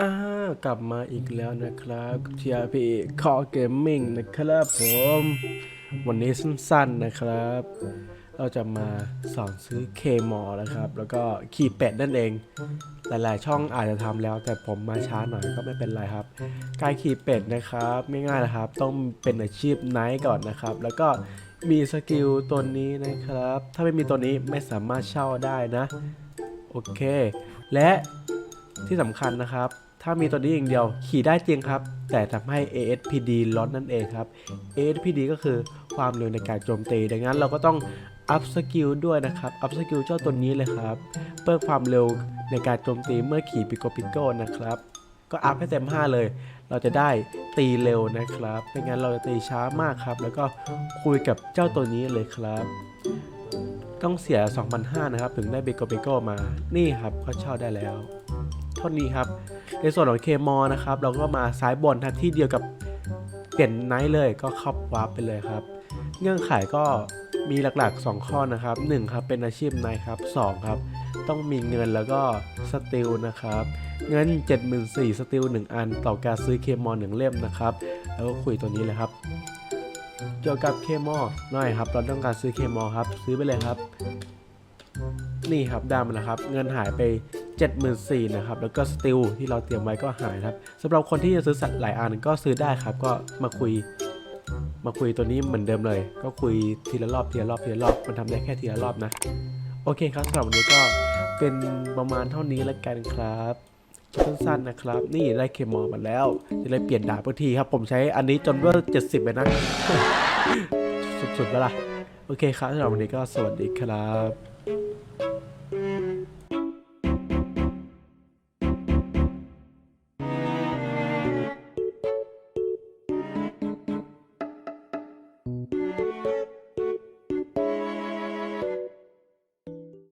อ่ากลับมาอีกแล้วนะครับเทียพีคอเกมมิ่งนะครับผม วันนี้สั้นๆนะครับ เราจะมาสอนซื้อเคมอนะครับ แล้วก็ขี่เป็ดนั่นเอง หลายๆ ช่องอาจจะทำแล้ว แต่ผมมาช้าหน่อยก็ไม่เป็นไรครับ การขี่เป็ดนะครับไม่ง่ายนะครับ ต้องเป็นอาชีพไนท์ก่อนนะครับ แล้วก็มีสกิลตัวนี้นะครับ ถ้าไม่มีตัวนี้ไม่สามารถเช่าได้นะ โอเค และ ที่สำคัญนะครับ ถ้ามีตัวนี้อย่างเดียวขี่ได้จริงครับ แต่ทำให้ ASPD ลดนั่นเองครับ ASPD ก็คือความเร็วในการโจมตี ดังนั้นเราก็ต้องอัพสกิลด้วยนะครับ อัพสกิลเจ้าตัวนี้เลยครับ เพิ่มความเร็วในการโจมตีเมื่อขี่ปิโกปิโก้นะครับ ก็อัพให้เต็ม 5 เลย เราจะได้ตีเร็วนะครับ ไม่งั้นเราจะตีช้ามากครับ แล้วก็คุยกับเจ้าตัวนี้เลยครับ ต้องเสีย 2,500นะครับ ถึงได้เบโกเบโกมา นี่ครับก็เช่าได้แล้ว ท่านี้ครับ ในส่วนของเคมอนะครับ เราก็มาซ้ายบนทันที่เดียวกับเปลี่ยนไนท์เลยก็เข้าวาร์ปไปเลยครับ เงื่อนไขก็มีหลักๆ 2 ข้อนะครับ 1 ครับเป็นอาชีพไนท์ครับ 2 ครับ ต้องมีเงินแล้วก็สติลนะครับ เงิน 74,000สติล1 อัน ต่อการซื้อเคมอ1เล่มนะครับ แล้วก็คุยตัวนี้เลยครับเกี่ยวกับเคมอหน่อยครับ เราต้องการซื้อเคมอครับ ซื้อไปเลยครับ นี่ครับได้มาแล้วครับ เงินหายไป 74,000นะครับแล้วก็สติลที่เราเตรียมไว้ก็หายครับสำหรับคนที่จะซื้อสัตว์หลายอันก็ซื้อได้ครับ ก็มาคุย มาคุยตัวนี้เหมือนเดิมเลย ก็คุยทีละรอบทีละรอบทีละรอบมันทำได้แค่ทีละรอบนะ โอเคครับสำหรับวันนี้ก็เป็นประมาณเท่านี้แล้วกันครับสั้นๆนะครับ นี่ได้เคมอมาแล้ว จะได้เปลี่ยนดาบทุกทีครับ ผมใช้อันนี้จนเวอร์70เลยนะ สุดๆแล้วล่ะ โอเคครับสำหรับวันนี้ก็สวัสดีครับ